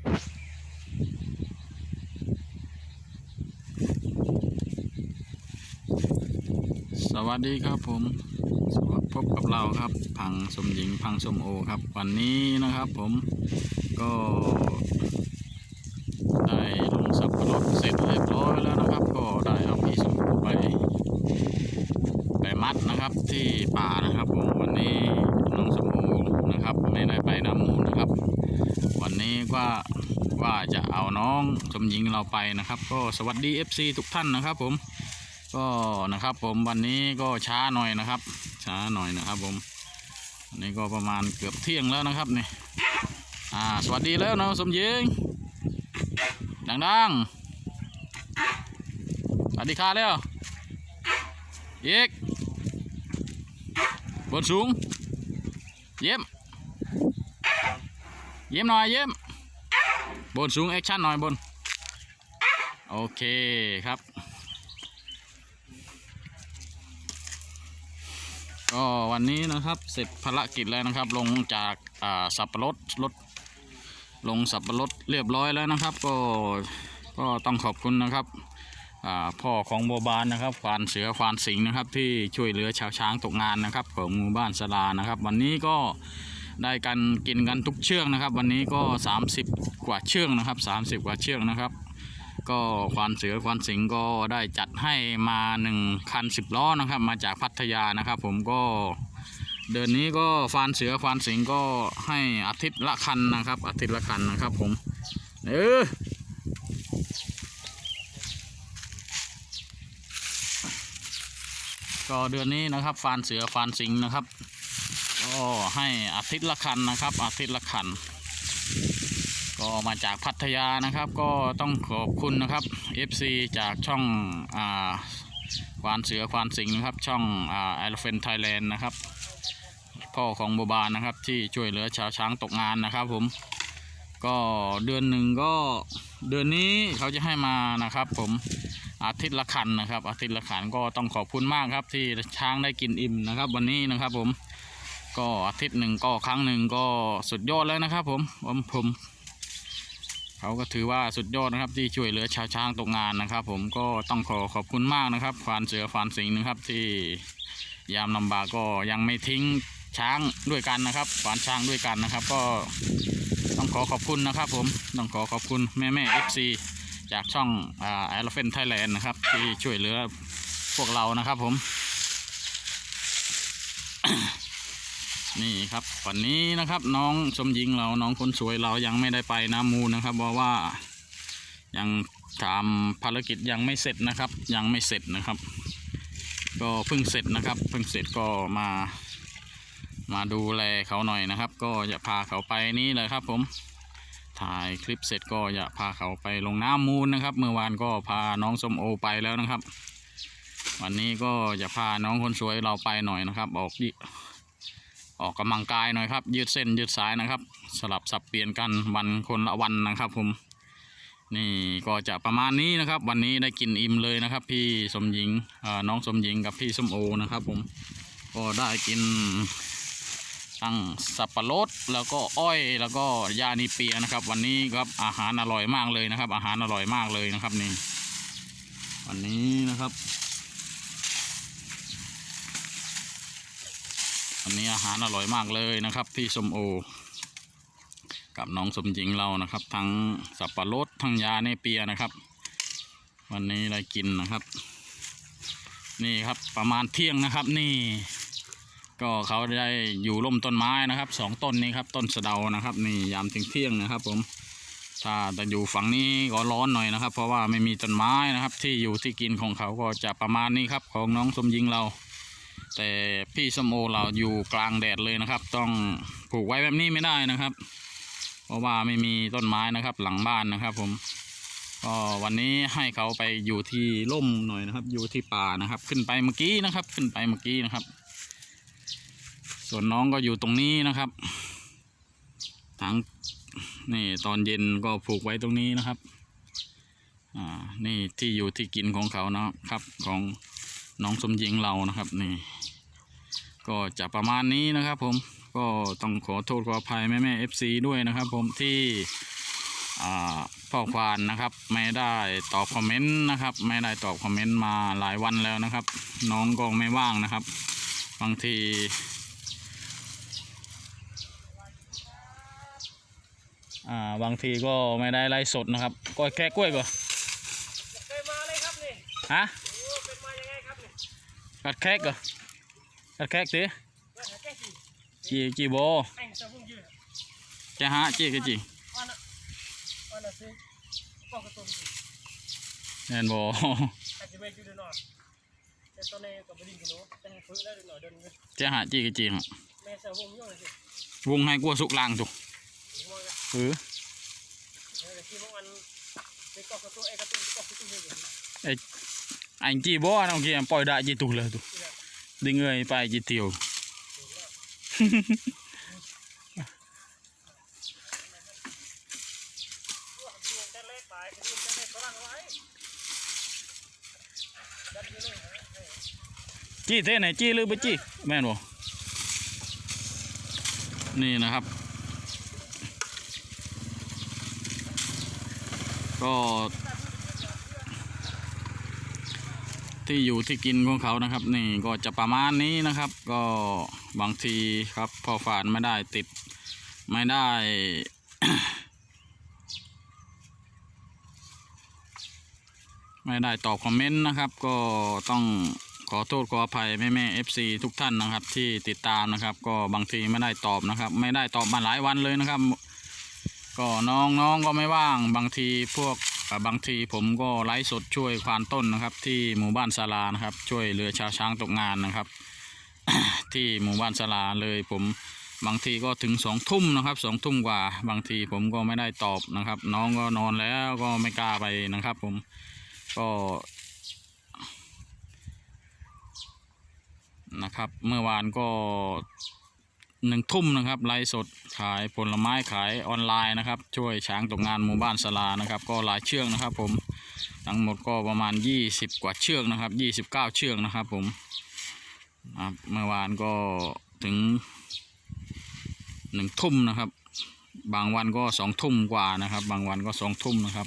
สวัสดีครับผมสวัสดีพบกับเราครับ พังสมหญิงพังสมโอครับ วันนี้นะครับผมก็ได้ลงสับปะรดเสร็จเรียบร้อยแล้วนะครับ ก็ได้เอาพี่สมโอไปไปมัดนะครับที่ป่านะครับผมวันนี้น้องสมโอนะครับ ไม่ได้ไปน้ำมูลนะครับ วันนี้ว่า ว่าจะเอาน้องสมหญิงเราไปนะครับ ก็สวัสดี FC ทุกท่านนะครับ ผมก็นะครับผมวันนี้ก็ช้าหน่อยนะครับ ช้าหน่อยนะครับ ผมวันนี้ก็ประมาณเกือบเที่ยงแล้วนะครับนี่อ่าสวัสดีแล้วน้องสมหญิงดังๆสวัสดีค่ะแล้วอีกบนสูงเยี่ยมเยี่ยมหน่อยเยี่ยม บนสูงแอคชั่นหน่อยบน โอเคครับ ก็วันนี้นะครับเสร็จภารกิจแล้วนะครับ ลงจากสับปะรดรถลงสับปะรดเรียบร้อยแล้วนะครับ ก็ก็ต้องขอบคุณนะครับพ่อของโบบานนะครับควานเสือควานสิงนะครับที่ช่วยเหลือชาวช้างตกงานนะครับของหมู่บ้านสลานะครับ วันนี้ก็ ได้กันกินกันทุกเชือกนะครับ วันนี้ก็ 30 กว่าเชือกนะครับ 30 กว่าเชือกนะครับ ก็ควานเสือควานสิงก็ได้จัดให้มาหนึ่งคันสิบล้อนะครับ มาจากพัทยานะครับ ผมก็เดือนนี้ก็ควานเสือควานสิงก็ให้อาทิตย์ละคันนะครับ อาทิตย์ละคันนะครับ ผมเออก็เดือนนี้นะครับฟานเสือฟานสิงนะครับ ก็ให้อาทิตย์ละคันนะครับ อาทิตย์ละคัน ก็มาจากพัทยานะครับ ก็ต้องขอบคุณนะครับ FC จากช่องอ่าควานเสือควานสิงห์นะครับ ช่องอ่า Elephant Thailand นะครับ พ่อของโบบานนะครับ ที่ช่วยเหลือชาวช้างตกงานนะครับ ผมก็เดือนหนึ่งก็เดือนนี้เขาจะให้มานะครับ ผมอาทิตย์ละคันนะครับ อาทิตย์ละคันก็ต้องขอบคุณมากครับที่ช้างได้กินอิ่มนะครับ วันนี้นะครับผม ก็อาทิตย์หนึ่งก็ครั้งหนึ่งก็สุดยอดแล้วนะครับ ผมผมผมเขาก็ถือว่าสุดยอดนะครับ ที่ช่วยเหลือชาวช้างตกงานนะครับ ผมก็ต้องขอขอบคุณมากนะครับควานเสือควานสิงห์นะครับ ที่ยามลำบากก็ยังไม่ทิ้งช้างด้วยกันนะครับควานช้างด้วยกันนะครับ ก็ต้องขอขอบคุณนะครับ ผมต้องขอขอบคุณแม่แม่เอฟซีจากช่องอ่า Elephant Thailand นะครับ ที่ช่วยเหลือพวกเรานะครับผม นี่ครับวันนี้นะครับน้องสมหญิงเราน้องคนสวยเรายังไม่ได้ไปน้ำมูลนะครับเพราะว่ายังทำภารกิจยังไม่เสร็จนะครับ ยังไม่เสร็จนะครับ ก็เพิ่งเสร็จนะครับ เพิ่งเสร็จก็มา มาดูแลเขาหน่อยนะครับ ก็จะพาเขาไปนี้เลยครับ ผม ถ่ายคลิปเสร็จก็จะพาเขาไปลงน้ำมูลนะครับ เมื่อวานก็พาน้องส้มโอไปแล้วนะครับ วันนี้ก็จะพาน้องคนสวยเราไปหน่อยนะครับ ออกดิ ออกกำลังกายหน่อยครับ ยืดเส้นยืดสายนะครับ สลับสับเปลี่ยนกันวันคนละวันนะครับผมนี่ก็จะประมาณนี้นะครับ วันนี้ได้กินอิ่มเลยนะครับ พี่สมหญิงน้องสมหญิงกับพี่ส้มโอนะครับผมก็ได้กินทั้งสับปะรดแล้วก็อ้อยแล้วก็ยานีเปียนะครับ วันนี้ครับอาหารอร่อยมากเลยนะครับ อาหารอร่อยมากเลยนะครับนี่วันนี้นะครับ วันนี้อาหารอร่อยมากเลยนะครับพี่สมโอ กับน้องสมหญิงเรานะครับ ทั้งสับปะรดทั้งยาเนเปียนะครับ วันนี้ได้กินนะครับ นี่ครับประมาณเที่ยงนะครับ นี่ก็เขาได้อยู่ร่มต้นไม้นะครับสองต้นนี้ครับต้นสะเดานะครับ นี่ยามถึงเที่ยงนะครับ ผมถ้าแต่อยู่ฝั่งนี้ก็ร้อนหน่อยนะครับ เพราะว่าไม่มีต้นไม้นะครับ ที่อยู่ที่กินของเขาก็จะประมาณนี้ครับ ของน้องสมหญิงเรา แต่พี่สมโอเราอยู่กลางแดดเลยนะครับ ต้องปลูกไว้แบบนี้ไม่ได้นะครับ เพราะว่าไม่มีต้นไม้นะครับ หลังบ้านนะครับ ผมก็วันนี้ให้เขาไปอยู่ที่ร่มหน่อยนะครับ อยู่ที่ป่านะครับ ขึ้นไปเมื่อกี้นะครับ ขึ้นไปเมื่อกี้นะครับ ส่วนน้องก็อยู่ตรงนี้นะครับทั้งนี่ตอนเย็นก็ผูกไว้ตรงนี้นะครับอ่านี่ที่อยู่ที่กินของเขานะครับของน้องสมหญิงเรานะครับนี่ ก็จะประมาณนี้นะครับผมก็ต้องขอโทษขออภัยแม่แม่เอฟซีด้วยนะครับ ผมที่อ่าพ่อควานนะครับ ไม่ได้ตอบคอมเมนต์นะครับ ไม่ได้ตอบคอมเมนต์มาหลายวันแล้วนะครับ น้องก็ไม่ว่างนะครับ บางทีอ่าบางทีก็ไม่ได้ไล่สดนะครับก้อยแค่กล้วยก่อนเคยมาเลยครับนี่ฮะโอ้เป็นมายังไงครับนี่กัดแค่ก่อน กัดแค่สิว่าหาแก้กี่จีจีโบแองจะพุ่งยืดจะหาจีก็จีอันน่ะอันน่ะสิปอกกระตุ้นสิแน่นโบอาจจะไม่ยืดหน่อยแต่ตอนนี้กับบดินกันเนาะแต่ฟื้นได้หน่อยเดินเงินจะหาจีก็จีฮะแม่เสือพุ่งยุ่งเลยสิวงให้กลัวสุกลางจุกหัวกันเออเออที่พวกมันไปปอกกระตุ้นไอ้กระตุ้นปอกกระตุ้นเลยอย่ ดึงเงยไปจิตเตียวจี้เท่ไหนจี้หรือไม่จี้แม่นบ่นี่นะครับ ก็ ที่อยู่ที่กินของเขานะครับ นี่ก็จะประมาณนี้นะครับ ก็บางทีครับพอฝานไม่ได้ติดไม่ได้ ไม่ได้ตอบคอมเมนต์นะครับ ก็ต้องขอโทษขออภัยแม่แม่เอฟซีทุกท่านนะครับ ที่ติดตามนะครับ ก็บางทีไม่ได้ตอบนะครับ ไม่ได้ตอบมาหลายวันเลยนะครับ ก็น้องน้องก็ไม่ว่างบางทีพวก บางทีผมก็ไลฟ์สดช่วยควานต้นนะครับ ที่หมู่บ้านศาลานะครับ ช่วยเรือชาวช้างตกงานนะครับ ที่หมู่บ้านศาลาเลยผมบางทีก็ถึงสองทุ่มนะครับสองทุ่มกว่า บางทีผมก็ไม่ได้ตอบนะครับ น้องก็นอนแล้วก็ไม่กล้าไปนะครับ ผมก็นะครับ เมื่อวานก็ หนึ่งทุ่มนะครับไลฟ์สดขายผลไม้ขายออนไลน์นะครับ ช่วยช้างตกงานหมู่บ้านสลานะครับ ก็หลายเชือกนะครับ ผมทั้งหมดก็ประมาณ 20 กว่าเชือกนะครับ29 เชือกนะครับ ผมเมื่อวานก็ถึงหนึ่งทุ่มนะครับ บางวันก็สองทุ่มกว่านะครับ บางวันก็สองทุ่มนะครับ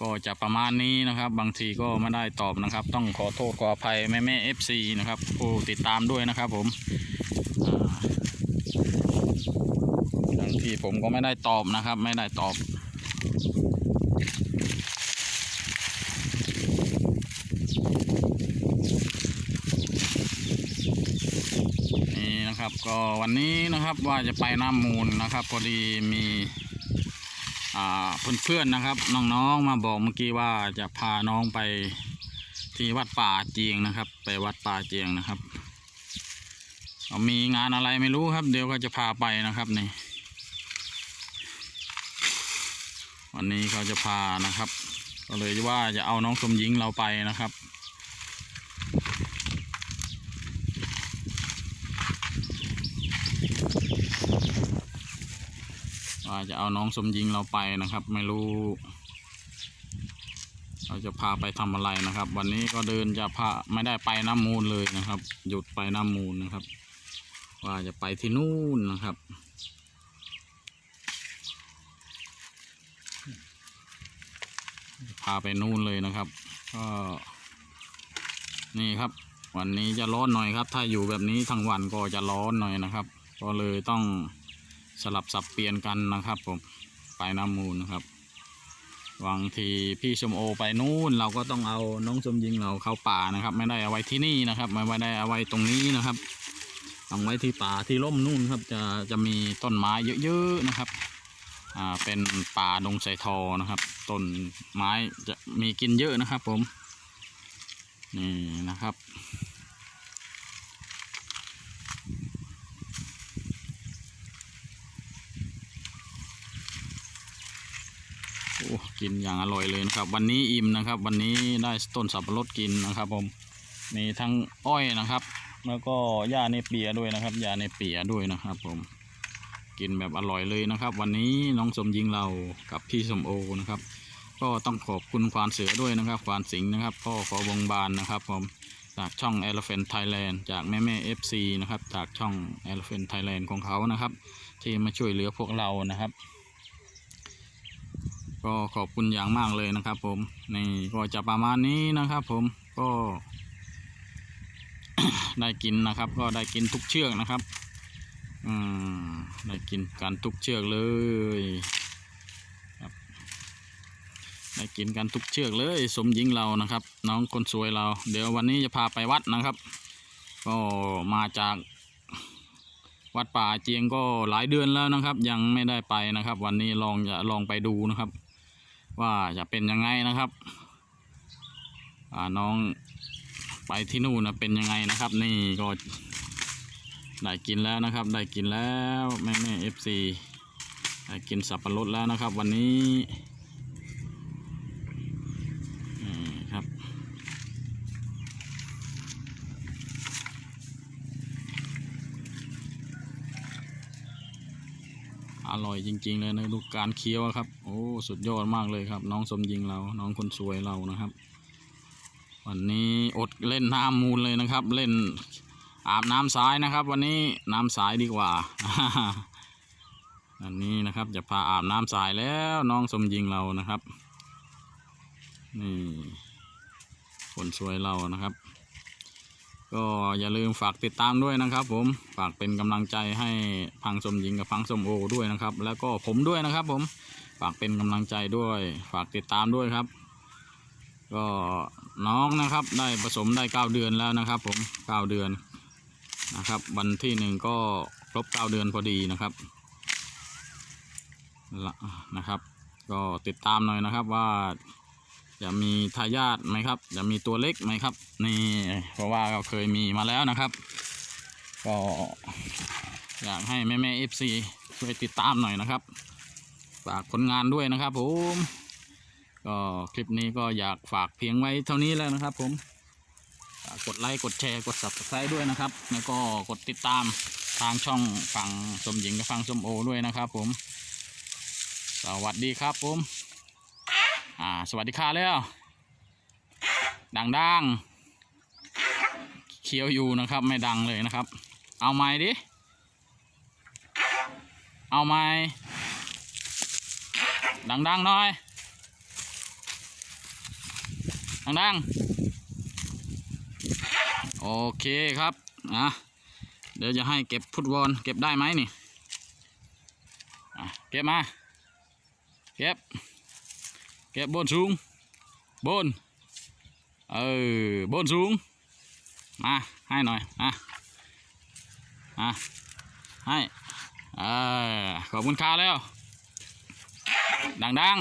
ก็จะประมาณนี้นะครับ บางทีก็ไม่ได้ตอบนะครับ ต้องขอโทษขออภัยแม่แม่เอฟซีนะครับผู้ติดตามด้วยนะครับ ผมอ่า งทีผมก็ไม่ได้ตอบนะครับ ไม่ได้ตอบ นี่นะครับก็วันนี้นะครับว่าจะไปน้ำมูลนะครับ พอดีมีอ่าเพื่อนๆนะครับ น้องๆมาบอกเมื่อกี้ว่าจะพาน้องไปที่วัดป่าเจียงนะครับ ไปวัดป่าเจียงนะครับมีงานอะไรไม่รู้ครับ เดี๋ยวก็จะพาไปนะครับนี่ วันนี้เขาจะพานะครับ ก็เลยว่าจะเอาน้องสมหญิงเราไปนะครับ ว่าจะเอาน้องสมยิงเราไปนะครับ ไม่รู้เราจะพาไปทำอะไรนะครับ วันนี้ก็เดินจะพาไม่ได้ไปน้ำมูลเลยนะครับ หยุดไปน้ำมูลนะครับ ว่าจะไปที่นู่นนะครับ พาไปนู่นเลยนะครับ ก็ นี่ครับ วันนี้จะร้อนหน่อยครับ ถ้าอยู่แบบนี้ทั้งวันก็จะร้อนหน่อยนะครับ ก็เลยต้องสลับสับเปลี่ยนกันนะครับ ผมไปน้ำมูลนะครับบางทีพี่ชมโอไปนู่นเราก็ต้องเอาน้องสมยิงเราเข้าป่านะครับ ไม่ได้เอาไว้ที่นี่นะครับ ไม่ได้เอาไว้ตรงนี้นะครับต้องไว้ที่ป่าที่ร่มนู่นครับจะจะมีต้นไม้เยอะๆนะครับ อ่าเป็นป่าดงไทรทอนะครับต้นไม้จะมีกินเยอะนะครับผม นี่นะครับ โอ้กินอย่างอร่อยเลยนะครับ วันนี้อิ่มนะครับ วันนี้ได้ต้นสับปะรดกินนะครับผมมีทั้งอ้อยนะครับ แล้วก็หญ้าเนเปียด้วยนะครับหญ้าเนเปียด้วยนะครับผม กินแบบอร่อยเลยนะครับ วันนี้น้องสมยิงเรากับพี่สมโอนะครับ ก็ต้องขอบคุณควานเสือด้วยนะครับควานสิงห์นะครับพ่อขอบงบานนะครับผมจากช่อง Elephant Thailand จากแม่แม่ FC นะครับจากช่อง Elephant Thailand ของเขานะครับ ที่มาช่วยเหลือพวกเรานะครับ ก็ขอบคุณอย่างมากเลยนะครับ ผมนี่ก็จะประมาณนี้นะครับ ผมก็ ได้กินนะครับ ก็ได้กินทุกเชือกนะครับ อืม ได้กินกันทุกเชือกเลยครับได้กินกันทุกเชือกเลย สมหญิงเรานะครับ น้องคนสวยเรา เดี๋ยววันนี้จะพาไปวัดนะครับ ก็มาจากวัดป่าเจียงก็หลายเดือนแล้วนะครับ ยังไม่ได้ไปนะครับ วันนี้ลองจะลองไปดูนะครับ ว่าจะเป็นยังไงนะครับน้องไปที่นู่นนะเป็นยังไงนะครับ นี่ก็ ได้กินแล้วนะครับ ได้กินแล้วแม่แม่เอฟซีได้กินสับปะรดแล้วนะครับ วันนี้ครับ อร่อยจริง ๆ เลยนะลูกการเคี้ยวครับ โอ้สุดยอดมากเลยครับ น้องสมยิงเรา น้องคนสวยเรานะครับ วันนี้อดเล่นน้ำมูลเลยนะครับ เล่น อาบน้ำสายนะครับ วันนี้น้ำสายดีกว่าอันนี้นะครับจะพาอาบน้ำสายแล้วน้องสมยิงเรานะครับ นี่คนสวยเรานะครับ ก็อย่าลืมฝากติดตามด้วยนะครับ ผมฝากเป็นกำลังใจให้พังสมหญิงกับพังสมโอด้วยนะครับ แล้วก็ผมด้วยนะครับ ผมฝากเป็นกำลังใจด้วย ฝากติดตามด้วยครับ ก็น้องนะครับได้ผสมได้เก้าเดือนแล้วนะครับ ผมเก้าเดือน นะครับ วันที่หนึ่งก็ครบเก้าเดือนพอดีนะครับนะครับ ก็ติดตามหน่อยนะครับว่าจะมีทายาทไหมครับ จะมีตัวเล็กไหมครับ นี่เพราะว่าเราเคยมีมาแล้วนะครับ ก็อยากให้แม่แม่เอฟซีช่วยติดตามหน่อยนะครับฝากผลงานด้วยนะครับผม ก็คลิปนี้ก็อยากฝากเพียงไว้เท่านี้แล้วนะครับผม กดไลค์กดแชร์กด subscribe ด้วยนะครับ แล้วก็กดติดตามทางช่องฝั่งสมหญิงกับฝั่งสมโอด้วยนะครับผม สวัสดีครับผม อ่า สวัสดีค่ะแล้วดังดังเคี้ยวอยู่นะครับ ไม่ดังเลยนะครับ เอาไม้ดิ เอาไม้ดังๆหน่อย ดังๆ โอเคครับอะเดี๋ยวจะให้เก็บฟุตบอลเก็บได้ไหมนี่เก็บมา เก็บ เก็บบนสูง บน เออ บนสูง มา ให้หน่อยอะอะให้เออขอบคุณค่าแล้ว ดัง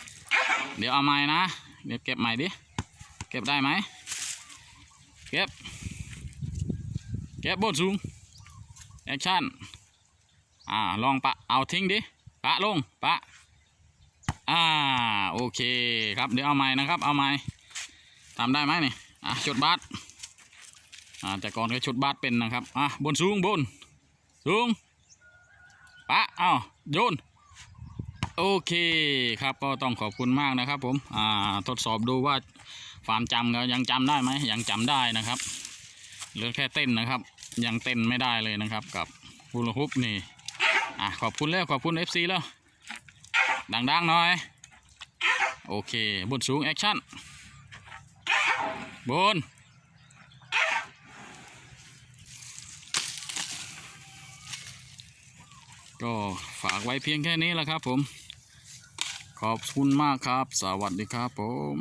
ๆ เดี๋ยวเอาไม้นะ เดี๋ยวเก็บใหม่ดิ เก็บได้ไหม เก็บ เก็บบนสูง แอคชั่น อ่า ลองปะ เอาทิ้งดิ ปะลง ปะ อ่า โอเคครับ เดี๋ยวเอาไม้นะครับ เอาไม้ทำได้ไหมนี่ อะชุดบาสอ่า แต่ก่อนก็ชุดบาสเป็นนะครับ อะ บนสูงบน สูง ปะ เอาโยนโอเคครับก็ต้องขอบคุณมากนะครับผม อ่า ทดสอบดูว่า ความจำก็ยังจำได้ไหมยังจำได้นะครับเหลือแค่เต้นนะครับ ยังเต้นไม่ได้เลยนะครับ กับฮูลาฮุปนี่อะขอบคุณแล้วขอบคุณ FC แล้ว ดังๆหน่อย โอเคบนสูงแอคชั่นบนก็ฝากไว้เพียงแค่นี้แหละครับผม ขอบคุณมากครับ สวัสดีครับผม